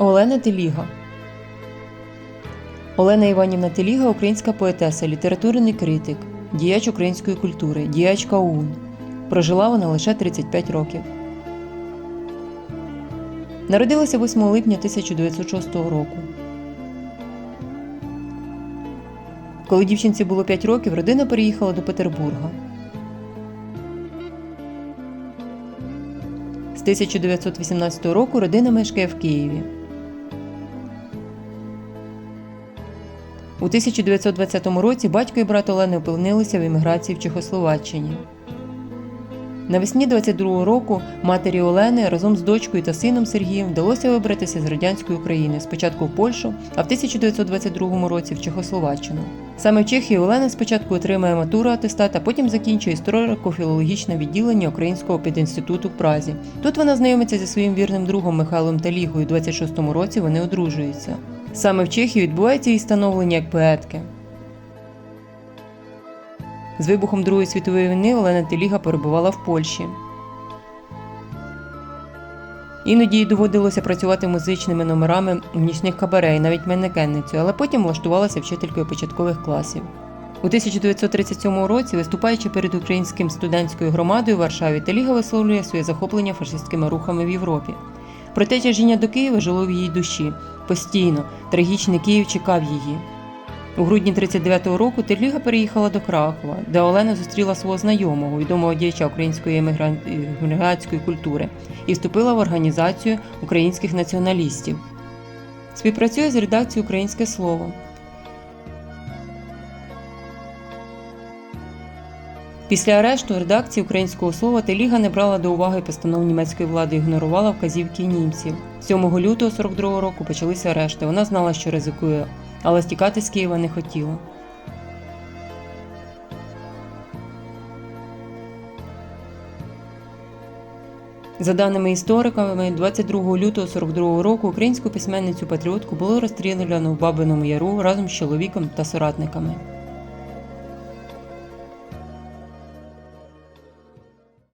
Олена Теліга Олена Іванівна Теліга українська поетеса, літературний критик, діяч української культури, діячка ОУН. Прожила вона лише 35 років. Народилася 8 липня 1906 року. Коли дівчинці було 5 років, родина переїхала до Петербурга. З 1918 року родина мешкає в Києві. У 1920 році батько і брат Олени опинилися в еміграції в Чехословаччині. Навесні 22-го року матері Олени разом з дочкою та сином Сергієм вдалося вибратися з радянської України спочатку в Польщу, а в 1922 році в Чехословаччину. Саме в Чехії Олена спочатку отримує матуру атестат, а потім закінчує історико-філологічне відділення Українського педінституту в Празі. Тут вона знайомиться зі своїм вірним другом Михайлом Талігою. У 26-му році вони одружуються. Саме в Чехії відбувається її становлення як поетки. З вибухом Другої світової війни Олена Теліга перебувала в Польщі. Іноді їй доводилося працювати музичними номерами в нічних кабаре і навіть манекенницею, але потім влаштувалася вчителькою початкових класів. У 1937 році, виступаючи перед українським студентською громадою в Варшаві, Теліга висловлює своє захоплення фашистськими рухами в Європі. Проте тяжіння до Києва жило в її душі постійно. Трагічний Київ чекав її. У грудні 39-го року Терліга переїхала до Кракова, де Олена зустріла свого знайомого, відомого діяча української емігран- емігрантської культури, і вступила в організацію українських націоналістів. Співпрацює з редакцією Українське Слово. Після арешту редакції українського слова Теліга не брала до уваги постанов німецької влади ігнорувала вказівки німців. 7 лютого 42 року почалися арешти. Вона знала, що ризикує, але стікати з Києва не хотіла. За даними істориками, 22 лютого 42 року українську письменницю патріотку було розстріляно в Бабиному Яру разом з чоловіком та соратниками.